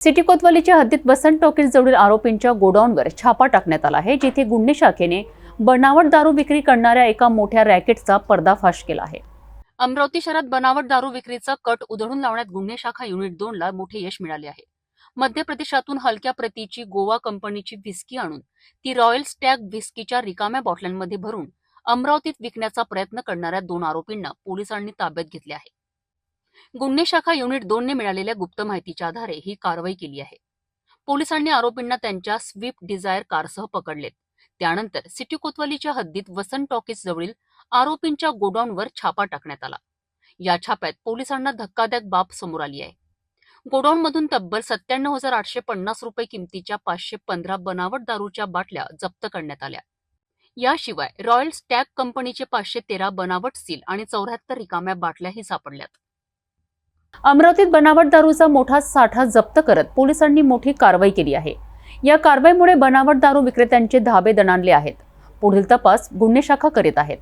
City कोतवालीच्या हद्दीत Basant talkies जवळील आरोपींच्या गोडाऊनवर छापा टाकण्यात आला आहे जिथे गुन्हे शाखेने बनावट दारू विक्री करणाऱ्या एका मोठ्या रॅकेटचा पर्दाफाश केला आहे. अमरावती शहरात बनावट दारू विक्रीचा कट उधळून लावण्यात गुन्हे शाखा युनिट दोन ला मोठे यश मिळाले आहे. मध्य प्रदेशातून हलक्या प्रतीची गोवा कंपनीची व्हिस्की आणून ती रॉयल स्टॅग व्हिस्कीच्या रिकाम्या बॉटल्यांमध्ये भरून अमरावतीत विकण्याचा प्रयत्न करणाऱ्या दोन आरोपींना पोलिसांनी ताब्यात घेतले आहे. गुन्हे शाखा युनिट दोनने मिळालेल्या गुप्त माहितीच्या आधारे ही कारवाई केली आहे. पोलिसांनी आरोपींना त्यांच्या स्विफ्ट डिझायर कारसह पकडलेत. त्यानंतर सिटी कोतवालीच्या हद्दीत वसंत टॉकीज जवळील आरोपींच्या गोडाऊनवर छापा टाकण्यात आला. या छाप्यात पोलिसांना धक्कादायक बाब समोर आली आहे. गोडाऊनमधून तब्बल सत्त्याण्णव हजार आठशे पन्नास रुपये किमतीच्या पाचशे पंधरा बनावट दारूच्या बाटल्या जप्त करण्यात आल्या. याशिवाय रॉयल स्टॅग कंपनीचे पाचशे तेरा बनावट सील आणि चौऱ्याहत्तर रिकाम्या बाटल्याही सापडल्यात. अमरावतीत बनावट दारूचा मोठा साठा जप्त करत पोलिसांनी मोठी कारवाई केली आहे. या कारवाईमुळे बनावट दारू विक्रेत्यांचे धाबे दणाणले आहेत. पुढील तपास गुन्हे शाखा करीत आहेत.